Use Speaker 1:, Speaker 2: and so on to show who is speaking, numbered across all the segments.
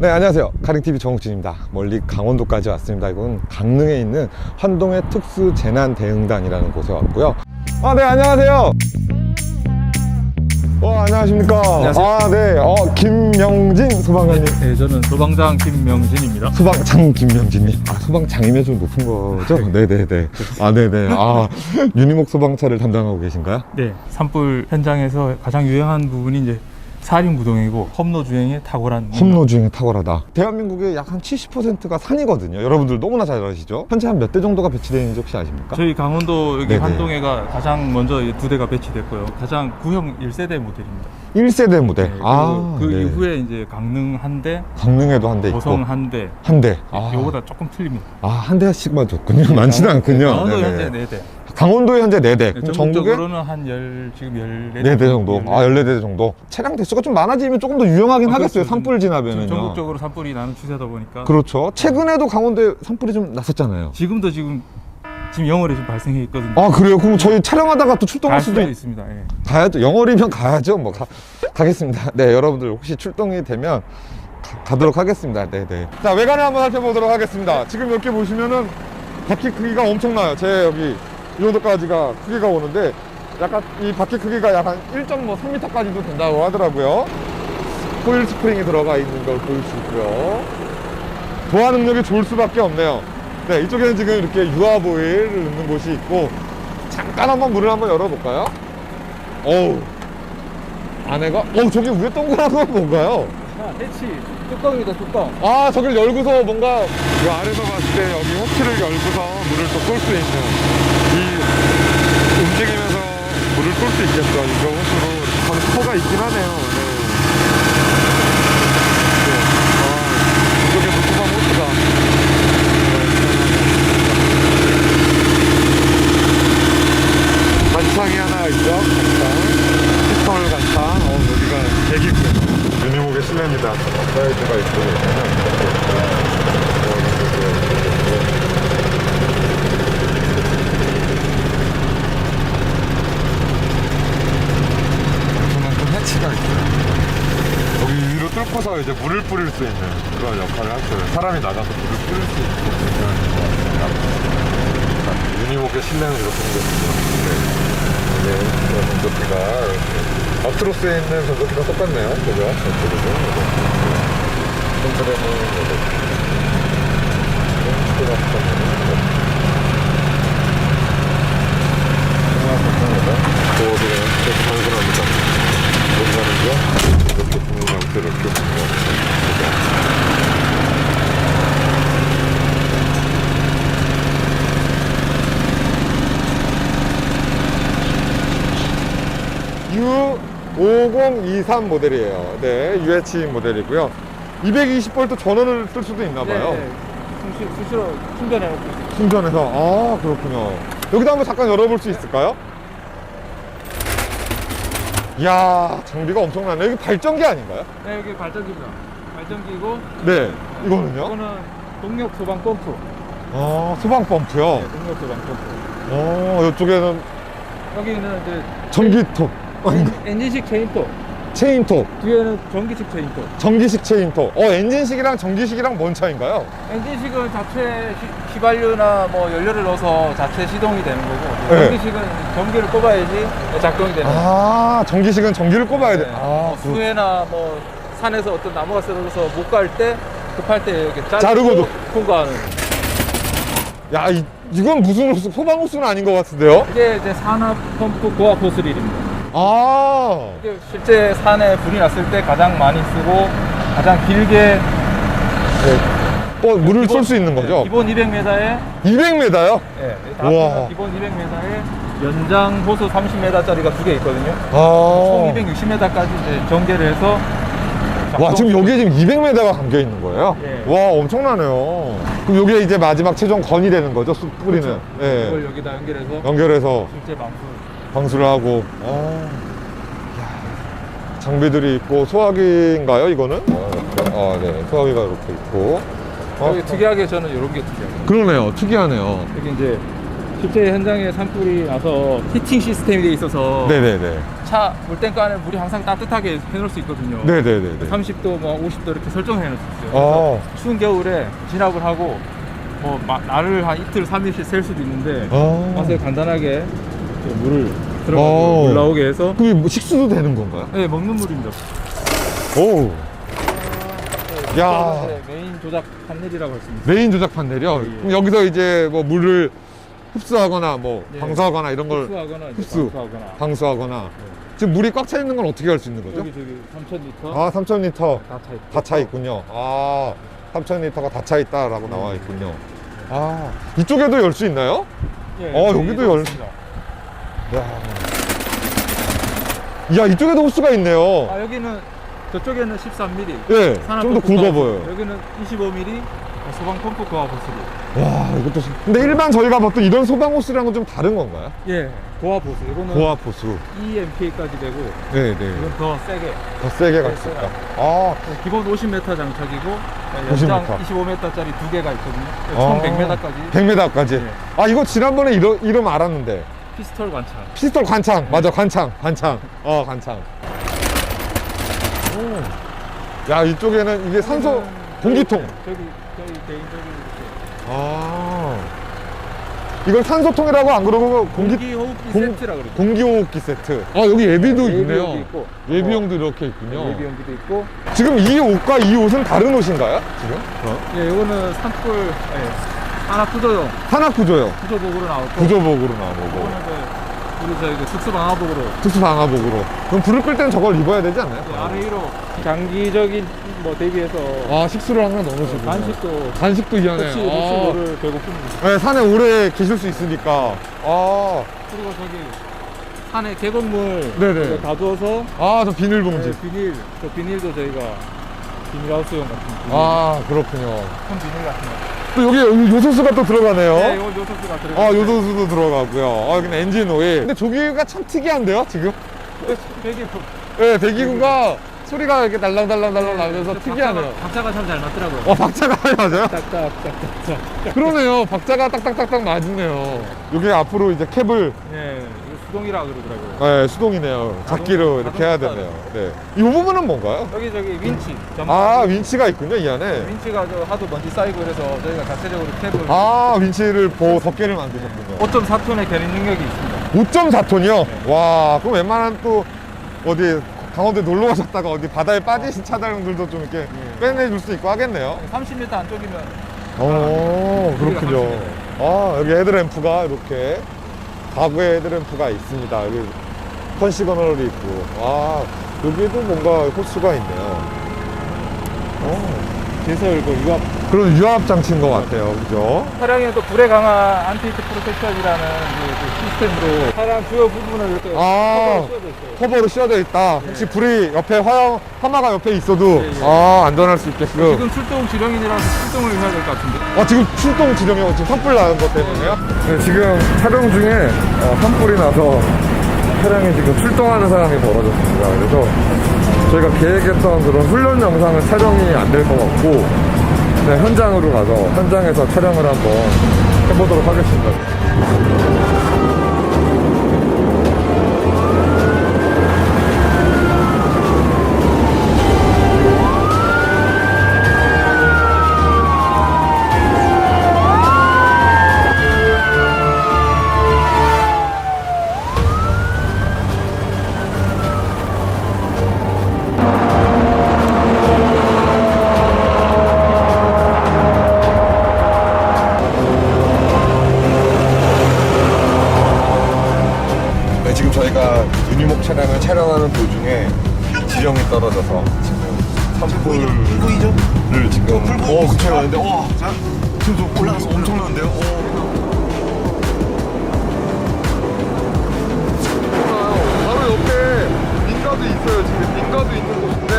Speaker 1: 네, 안녕하세요. 카링TV 정욱진입니다. 멀리 강원도까지 왔습니다. 이건 강릉에 있는 환동의 특수 재난 대응단이라는 곳에 왔고요. 아, 네, 안녕하세요. 어, 안녕하십니까.
Speaker 2: 안녕하세요.
Speaker 1: 아, 네. 어, 김명진 소방관님.
Speaker 2: 네, 저는 소방장 김명진입니다.
Speaker 1: 소방장 김명진님. 아, 소방장이면 좀 높은 거죠? 네네네. 아, 네네. 아, 유니목 소방차를 담당하고 계신가요?
Speaker 2: 네, 산불 현장에서 가장 유행한 부분이 이제 사륜구동이고 험로 주행에 탁월한
Speaker 1: 험로 중에 탁월하다. 대한민국의 약 한 70%가 산이거든요. 여러분들 너무나 잘 아시죠? 현재 한 몇 대 정도가 배치되어 있는지 혹시 아십니까?
Speaker 2: 저희 강원도 여기
Speaker 1: 네네.
Speaker 2: 환동해가 가장 먼저 이두 대가 배치됐고요. 가장 구형 1세대 모델입니다.
Speaker 1: 1세대 모델.
Speaker 2: 네,
Speaker 1: 아,
Speaker 2: 그
Speaker 1: 네.
Speaker 2: 이후에 이제 강릉 한 대,
Speaker 1: 강릉에도 한 대 있고
Speaker 2: 고성 한 대,
Speaker 1: 한 대. 아,
Speaker 2: 요거보다 조금 틀립니다.
Speaker 1: 아, 한 대씩만 줬군요. 많지는 않군요.
Speaker 2: 강원도. 현재 네 대.
Speaker 1: 강원도에 현재 네 대.
Speaker 2: 네,
Speaker 1: 그럼 전국에
Speaker 2: 전국적으로는 한 열, 지금 14대.
Speaker 1: 네 대 정도. 아, 14대 정도. 차량 대수가 좀 많아지면 조금 더 유용하긴
Speaker 2: 아,
Speaker 1: 하겠어요.
Speaker 2: 그렇죠.
Speaker 1: 산불 진압에는요.
Speaker 2: 전국적으로 산불이 나는 추세다 보니까
Speaker 1: 그렇죠. 최근에도 강원도에 산불이 좀 났었잖아요.
Speaker 2: 지금도 지금 지금 영월에 지금 발생해 있거든요.
Speaker 1: 아, 그래요? 그럼 저희 촬영하다가 또 출동할
Speaker 2: 갈
Speaker 1: 수도
Speaker 2: 수도
Speaker 1: 있...
Speaker 2: 있습니다. 예.
Speaker 1: 가야죠. 영월이면 가야죠. 뭐 가, 가겠습니다. 네, 여러분들 혹시 출동이 되면 가, 도록 하겠습니다. 네, 네. 자, 외관을 한번 살펴보도록 하겠습니다. 지금 이렇게 보시면은 바퀴 크기가 엄청나요. 제 여기 이 정도까지가 크기가 오는데 약간 이 바퀴 크기가 약간 1.3m까지도 된다고 하더라고요. 코일 스프링이 들어가 있는 걸볼수 있고요. 도화 능력이 좋을 수밖에 없네요. 네, 이쪽에는 지금 이렇게 유아보일을 넣는 곳이 있고 잠깐 한번 문을 한번 열어볼까요? 어우 안에가 어 저기 위에 동그란 건 뭔가요?
Speaker 2: 자, 대치 뚜껑입니다. 뚜껑.
Speaker 1: 아 저길 열고서 뭔가 이 아래서 봤을 때 여기 호치를 열고서 물을 또 쏠 수 있는 이 움직이면서 물을 쏠 수 있겠죠 이거 호수로 하네요 네. 네. 아, 이쪽에도 소방 호수가 네. 간창이 하나 있죠 간창 피스톨 간창 어 여기가 대기구요 유니목의 실내입니다 사이즈가 있고 엄청난 해치가 있어요 여기 뚫고서 이제 물을 뿌릴 수 있는 그런 역할을 할 거예요 사람이 나가서 물을 뿌릴 수 있고 그런 자, 유니목의 실내는 이렇게 생겼습니다 네. 네, 네, 전조기가 이렇게 아트로스에 있는 전조기가 똑같네요. 그죠? 전조기도. 컨트롤은 이렇게. 가 똑같네요. 도어들은 계속 방송합니다. 뭔가는요? 이렇게 부는 형태로 이렇게 부는 것 같아요. U5023 모델이에요. 네, UH 모델이고요. 220V 전원을 쓸 수도 있나 봐요.
Speaker 2: 네, 수시, 수시로 충전해 놓고 있습니다.
Speaker 1: 충전해서 아 그렇군요. 여기도 한번 잠깐 열어볼 수 있을까요? 이야 장비가 엄청나네. 여기 발전기 아닌가요?
Speaker 2: 네, 여기 발전기입니다. 발전기고
Speaker 1: 네. 이거는요?
Speaker 2: 이거는 동력 소방 펌프.
Speaker 1: 아 소방 펌프요.
Speaker 2: 네, 동력 소방 펌프.
Speaker 1: 어 이쪽에는
Speaker 2: 여기는 이제
Speaker 1: 전기톱,
Speaker 2: 엔- 엔진식 체인톱.
Speaker 1: 체인톱,
Speaker 2: 뒤에는 전기식 체인톱.
Speaker 1: 전기식 체인톱. 어 엔진식이랑 전기식이랑 뭔 차인가요?
Speaker 2: 엔진식은 자체 시- 휘발유나 뭐 연료를 넣어서 자체 시동이 되는 거고
Speaker 1: 네.
Speaker 2: 전기식은 전기를 꼽아야지 작동이 되는.
Speaker 1: 아 전기식은 전기를 꼽아야 돼.
Speaker 2: 네.
Speaker 1: 아
Speaker 2: 뭐
Speaker 1: 그-
Speaker 2: 수해나 뭐 산에서 어떤 나무가 쓰러져서 못 갈 때 급할 때 이렇게 자르고
Speaker 1: 자르고도.
Speaker 2: 통과하는
Speaker 1: 야 이, 이건 무슨 호수? 소방 호수는 아닌 것 같은데요?
Speaker 2: 이게 이제 산업 펌프 고압 호스릴입니다.
Speaker 1: 아
Speaker 2: 이게 실제 산에 불이 났을 때 가장 많이 쓰고 가장 길게
Speaker 1: 어, 물을 쏠 수 있는 거죠?
Speaker 2: 기본 200m에
Speaker 1: 200m요?
Speaker 2: 예,
Speaker 1: 우와.
Speaker 2: 기본 200m에 연장 호수 30m짜리가 두 개 있거든요.
Speaker 1: 아.
Speaker 2: 총 260m까지 이제 전개를 해서
Speaker 1: 와 지금 여기에 지금 200m가 감겨 있는 거예요?
Speaker 2: 예.
Speaker 1: 와 엄청나네요. 그럼 여기에 이제 마지막 최종 건이 되는 거죠? 쑥 뿌리는.
Speaker 2: 그렇죠.
Speaker 1: 예.
Speaker 2: 이걸 여기다 연결해서
Speaker 1: 연결해서
Speaker 2: 실제 방수
Speaker 1: 방수를 하고. 아. 야, 장비들이 있고 소화기인가요 이거는? 아, 네 소화기가 이렇게 있고. 어?
Speaker 2: 여기 특이하게 저는 이런 게 특이해요.
Speaker 1: 그러네요. 특이하네요.
Speaker 2: 여기 이제 실제 현장에 산불이 나서 히팅 시스템이 돼 있어서
Speaker 1: 네네네.
Speaker 2: 차 물탱크 안에 물이 항상 따뜻하게 해놓을 수 있거든요.
Speaker 1: 네네네네.
Speaker 2: 30도, 뭐 50도 이렇게 설정해 놓을 수 있어요.
Speaker 1: 어.
Speaker 2: 그래서 추운 겨울에 진압을 하고 뭐 마- 날을 한 이틀, 3일씩 셀 수도 있는데
Speaker 1: 어.
Speaker 2: 와서 간단하게 저 물을 들어가고
Speaker 1: 어.
Speaker 2: 물 나오게 해서
Speaker 1: 그게 뭐 식수도 되는 건가요?
Speaker 2: 네, 먹는 물입니다.
Speaker 1: 오. 야.
Speaker 2: 네, 메인 조작 판넬이라고 할 수 있습니다.
Speaker 1: 메인 조작 판넬이요.
Speaker 2: 예, 예.
Speaker 1: 그럼 여기서 이제 뭐 물을 흡수하거나 뭐
Speaker 2: 예.
Speaker 1: 방수하거나 이런 걸
Speaker 2: 흡수하거나 이제
Speaker 1: 흡수.
Speaker 2: 방수하거나
Speaker 1: 방수하거나 지금 물이 꽉 차 있는 건 어떻게 할 수 있는 거죠?
Speaker 2: 여기 저기 3,000리터
Speaker 1: 아, 3,000리터
Speaker 2: 다 차 있고
Speaker 1: 다 차 있군요. 아, 3,000리터가 다 차 있다라고 나와 있군요. 아, 이쪽에도 열 수 있나요?
Speaker 2: 예,
Speaker 1: 어, 여기도 열-
Speaker 2: 있습니다.
Speaker 1: 야. 야, 이쪽에도 호수가 있네요.
Speaker 2: 아 여기는 저쪽에는 13mm
Speaker 1: 예, 좀 더 굵어. 보여요.
Speaker 2: 여기는 25mm 소방 펌프 고압 호스로
Speaker 1: 와, 이것도. 심- 근데 일반 저희가 봤던 이런 소방 호스랑은 좀 다른 건가요?
Speaker 2: 예 고압 호스 이거는
Speaker 1: 고압 호수.
Speaker 2: 2MPA까지 되고
Speaker 1: 네, 네.
Speaker 2: 이건 더 세게
Speaker 1: 더 세게 갈 수 있다. 아,
Speaker 2: 기본 50m 장착이고
Speaker 1: 50m.
Speaker 2: 연장 25m짜리 두 개가 있거든요
Speaker 1: 아.
Speaker 2: 총 100m까지
Speaker 1: 100m까지.
Speaker 2: 예.
Speaker 1: 아, 이거 지난번에 이러, 이름 알았는데.
Speaker 2: 피스톨 관찰
Speaker 1: 피스톨 관창. 맞아, 관창. 관창. 어, 관창. 오. 야, 이쪽에는 이게 산소, 공기통.
Speaker 2: 저기 저기 개인적인
Speaker 1: 아. 이걸 산소통이라고 안 그러고 공기,
Speaker 2: 공기 호흡기
Speaker 1: 공-
Speaker 2: 세트라 그러죠
Speaker 1: 공기호흡기 세트. 아, 여기 예비도 있네요.
Speaker 2: 예비용도 있고
Speaker 1: 예비용도 이렇게
Speaker 2: 어,
Speaker 1: 있군요.
Speaker 2: 예비 용기도 있고
Speaker 1: 지금 이 옷과 이 옷은 다른 옷인가요? 지금?
Speaker 2: 예 이거는 산불 예, 하나 구조용
Speaker 1: 산악 구조요.
Speaker 2: 구조복으로 나왔고
Speaker 1: 구조복으로 나오고.
Speaker 2: 이거는 우리 저희 그 특수 방화복으로
Speaker 1: 특수 방화복으로. 그럼 불을 끌 때는 저걸 입어야 되지 않나요?
Speaker 2: 예, 아래 위로 장기적인 뭐 대비해서
Speaker 1: 아, 식수를 항상 넣어놓으시고.
Speaker 2: 간식도
Speaker 1: 간식도 이 안에.
Speaker 2: 혹시 혹시
Speaker 1: 아.
Speaker 2: 모를 배고픔
Speaker 1: 네, 산에 오래 계실 수 있으니까. 아,
Speaker 2: 그리고 저기 산에 계곡물
Speaker 1: 네네.
Speaker 2: 이거 가두어서
Speaker 1: 아, 저 비닐봉지.
Speaker 2: 네, 비닐 저 비닐도 저희가 비닐하우스용 같은 비닐
Speaker 1: 아, 그렇군요.
Speaker 2: 큰 비닐 같은 거
Speaker 1: 또 여기 요소수가 또 들어가네요.
Speaker 2: 네, 이거 요소수가 들어가
Speaker 1: 아, 요소수도 들어가고요. 아, 여기는 엔진 오일. 근데 조기가 참 특이한데요, 지금?
Speaker 2: 되게
Speaker 1: 네, 배기구가 소리가 이렇게 날랑달랑달랑 나면서 특이하네요.
Speaker 2: 박자가 참 잘 맞더라고요
Speaker 1: 어, 박자가 맞아요?
Speaker 2: 딱딱딱딱딱
Speaker 1: 그러네요. 박자가 딱딱딱딱 맞네요. 여기 앞으로 이제 캡을
Speaker 2: 예 이거 수동이라 그러더라고요
Speaker 1: 네, 수동이네요. 잡기로 이렇게 해야 되네요. 네. 이 부분은 뭔가요?
Speaker 2: 여기 저기 윈치
Speaker 1: 아, 윈치가 있군요, 이 안에.
Speaker 2: 윈치가 저 하도 먼지 쌓이고 그래서 저희가 자체적으로 캡을
Speaker 1: 아, 윈치를 보 덮개를 만드셨군요.
Speaker 2: 5.4톤의 견인 능력이 있습니다
Speaker 1: 5.4톤이요? 와, 그럼 웬만한 또 어디 강원도에 놀러 가셨다가 어디 바다에 빠지신 차량들도 좀 이렇게 빼내줄 수 있고 하겠네요.
Speaker 2: 30m 안쪽이면
Speaker 1: 오,
Speaker 2: 우리가
Speaker 1: 그렇군요. 아, 여기 헤드램프가 이렇게 가구에 헤드램프가 있습니다. 여기 컨시그널이 있고. 아, 여기도 뭔가 호수가 있네요. 오,
Speaker 2: 제설 그 유압
Speaker 1: 그런 유압 장치인 것 같아요. 그죠?
Speaker 2: 차량에 또 불에 강한 안티히트 프로텍션이라는 그, 그 시스템으로 차량 주요 부분을 이렇게
Speaker 1: 아.
Speaker 2: 커버로 씌워져 있어요.
Speaker 1: 커버로 씌워져 있다. 혹시 불이 옆에 화양, 화마가 옆에 있어도
Speaker 2: 예, 예.
Speaker 1: 아, 안전할 수 있게끔.
Speaker 2: 지금 출동 지령인이라서 출동을 해야 될 것 같은데.
Speaker 1: 아, 지금 출동 지령이고 지금 산불 나는 것 때문에요? 네, 지금 촬영 중에 어, 산불이 나서 차량이 지금 출동하는 상황이 벌어졌습니다. 그래서 저희가 계획했던 그런 훈련 영상은 촬영이 안 될 것 같고 네, 현장으로 가서 현장에서 촬영을 한번 해보도록 하겠습니다. 촬영하는 도중에 지형이 떨어져서 지금 산불을 지금 어 그쵸. 근데 와 자, 지금 좀 올라가서 엄청나는데요? 바로 옆에 민가도 있어요 지금. 민가도 있는 곳인데.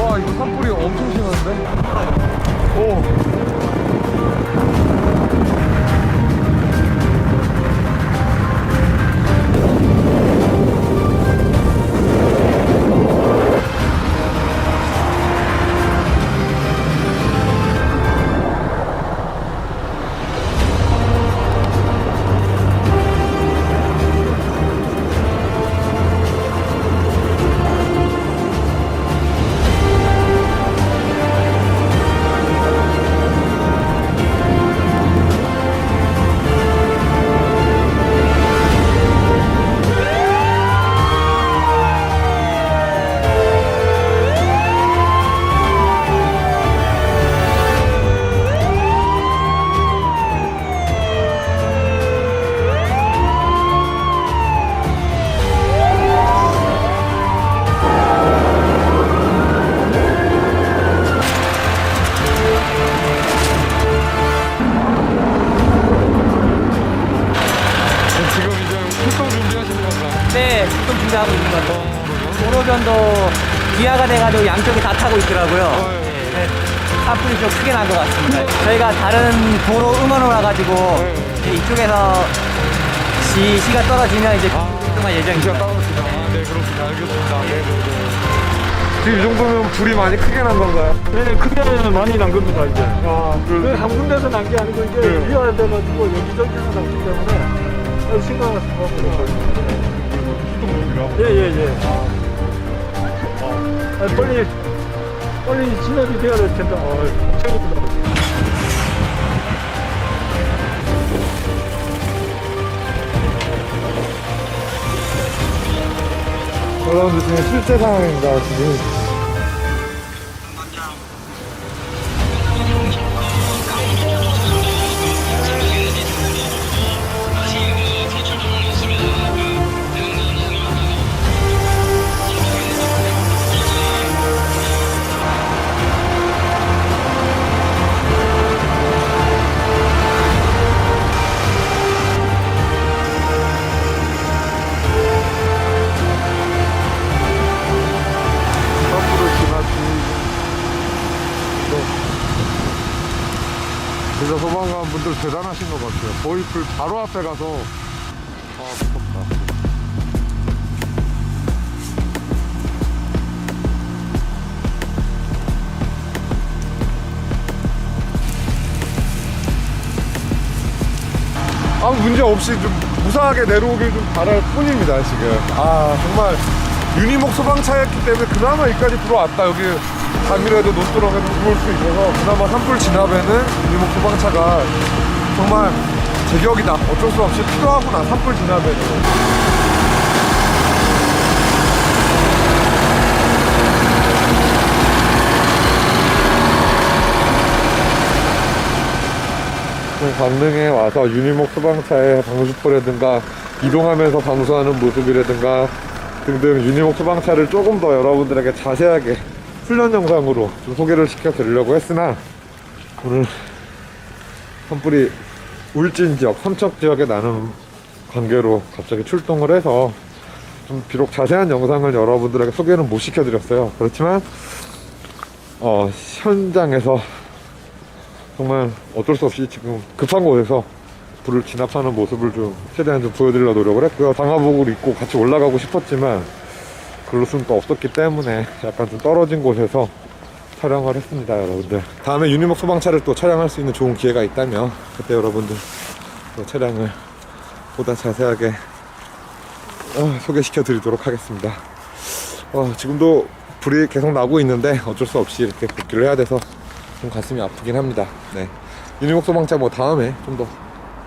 Speaker 1: 와 이거 산불이 엄청 심한데? 오
Speaker 3: 기아가 돼가지고 양쪽에 다 타고 있더라고요. 네, 산불이 좀 크게 난 것 같습니다. 저희가 다른 도로 응원을 와가지고 이제 이쪽에서 지 시가 떨어지면 이제 활동할 예정입니다.
Speaker 1: 따라오시다. 아, 네, 그렇습니다. 알겠습니다. 네, 네, 네. 지금 이 정도면 불이 많이 크게 난 건가요?
Speaker 4: 네, 크게는 많이 난 겁니다, 이제.
Speaker 1: 아,
Speaker 4: 그 한 군데서 난 게 아니고 이게
Speaker 1: 네.
Speaker 4: 위화돼가지고 여기저기서 났기 때문에 아주 심각한 상황입니다. 예, 예, 예. 아, 빨리, 빨리 진압이 돼야 될 텐데, 아, 최고입니다.
Speaker 1: 여러분들 지금 실제 상황입니다. 지금. 대단하신 것 같아요. 불 바로 앞에 가서. 아, 무섭다. 아무 문제 없이 좀 무사하게 내려오길 좀 바랄 뿐입니다 지금 아 정말 유니목 소방차였기 때문에 그나마 여기까지 들어왔다 여기 밤이라도 논두렁에 들어올 수 있어서 그나마 산불 진압에는 유니목 소방차가 정말 제격이다. 어쩔 수 없이 필요하구나 산불 진압에는. 강릉에 와서 유니목 소방차의 방수포라든가 이동하면서 방수하는 모습이라든가 등등 유니목 소방차를 조금 더 여러분들에게 자세하게 훈련 영상으로 좀 소개를 시켜드리려고 했으나 오늘 산불이 울진 지역, 삼척 지역에 나는 관계로 갑자기 출동을 해서 좀 비록 자세한 영상을 여러분들에게 소개는 못 시켜드렸어요. 그렇지만 어, 현장에서 정말 어쩔 수 없이 지금 급한 곳에서 불을 진압하는 모습을 좀 최대한 좀 보여드리려 노력을 했고요. 방화복을 입고 같이 올라가고 싶었지만 또 없었기 때문에 약간 좀 떨어진 곳에서 촬영을 했습니다, 여러분들. 다음에 유니목 소방차를 또 촬영할 수 있는 좋은 기회가 있다면 그때 여러분들 또 차량을 보다 자세하게 어, 소개시켜 드리도록 하겠습니다. 어, 지금도 불이 계속 나고 있는데 어쩔 수 없이 이렇게 복귀를 해야 돼서 좀 가슴이 아프긴 합니다. 네. 유니목 소방차 뭐 다음에 좀 더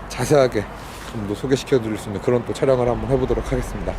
Speaker 1: 자세하게 좀 더 소개시켜 드릴 수 있는 그런 또 촬영을 한번 해보도록 하겠습니다.